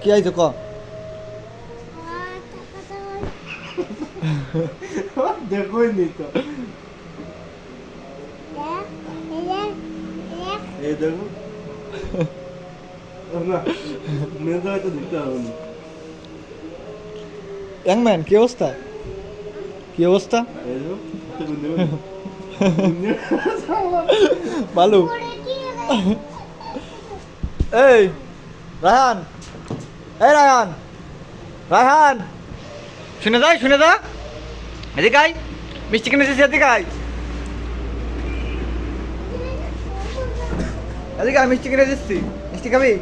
কি আইছে ক? দেখোই নি তো এই দেখো ইয়াংম্যান কি অবস্থা? কি অবস্থা? ভালো এই রায়হান এই রায়হান। রায়হান। শুনে যা শুনে যা। এদিকে আয়। মিষ্টি কিনে এসেছি এদিকে আয়। এদিকে আয়, মিষ্টি কিনে এসেছি মিষ্টি খাবি?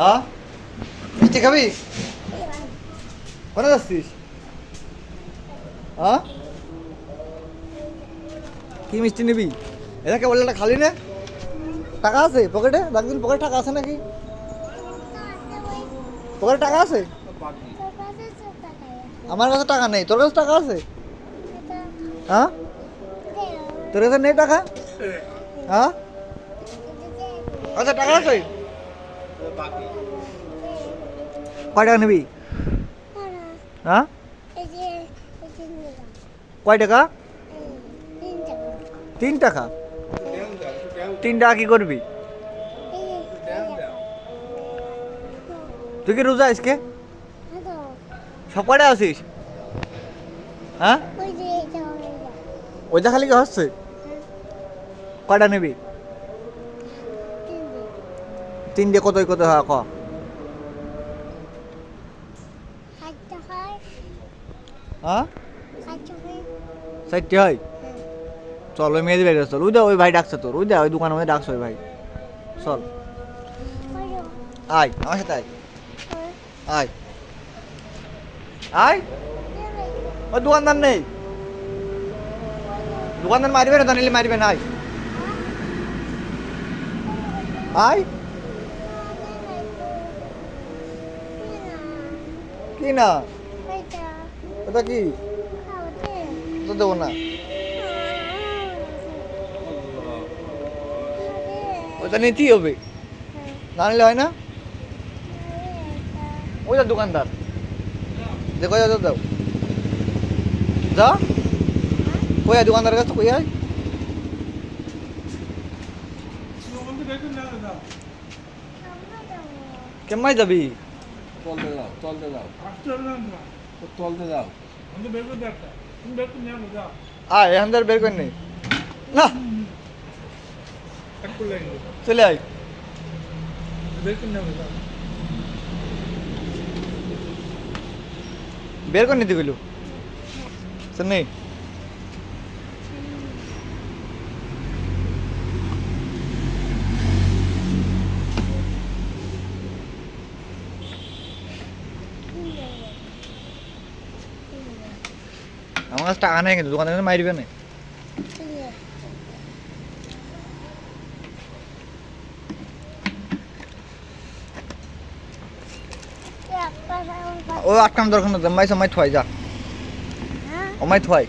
হ্যাঁ? মিষ্টি খাবি? কোনে যাচ্ছিস? হ্যাঁ? কি মিষ্টি নিবি? এটাকে বললে খালি না? টাকা আছে, পকেটে? দেখদিন পকেটে টাকা আছে নাকি? পকেটে টাকা আছে? আমার কাছে টাকা নেই। তোর কাছে টাকা আছে? হ্যাঁ? তোর কাছে নেই টাকা? হ্যাঁ? আচ্ছা টাকা আছে? কয় টাকা নিবি? হ্যাঁ? কয় টাকা? তিন টাকা। তিন টাকা? কি করবি? তুই কি রোজা আজকে সব কয়টা আছিস হ্যাঁ? ওইটা খালি কি হচ্ছে? কটা নিবি? তিন দিয়ে কত কত হয় ক? হ্যাঁ? হয়? চল, ওই মেয়েদের বাড়ি চল। ওই দা, ওই ভাই ডাকছে তোর। ওই দা, ওই দোকানের মধ্যে ডাকছে ওই ভাই। চল। আয়, আমার সাথে আয়। আয় আয় ওই দোকানদার নেই দোকানদার মারবে না জানিলে মারবে না আয় আয় কি না ওটা কি তো দেবো না ওটা নিতেই হবে না নিলে হয় না ওই যা দোকানদার। দেখো যা দাও যা কই আয় দোকানদার কাছে কই আয়। কেমাই যাবি? তলতে যাও তলতে যাও। তলতে যাও। আয় এখান থেকে বের করে নেই না। চলে আয়। বের করে নিতে গেলু নেই। আমার কাছে টাকা নেই কিন্তু দোকানে মারবে না। ও আটকাম দরকার না মাই সময় থয় যা ও মাই থয়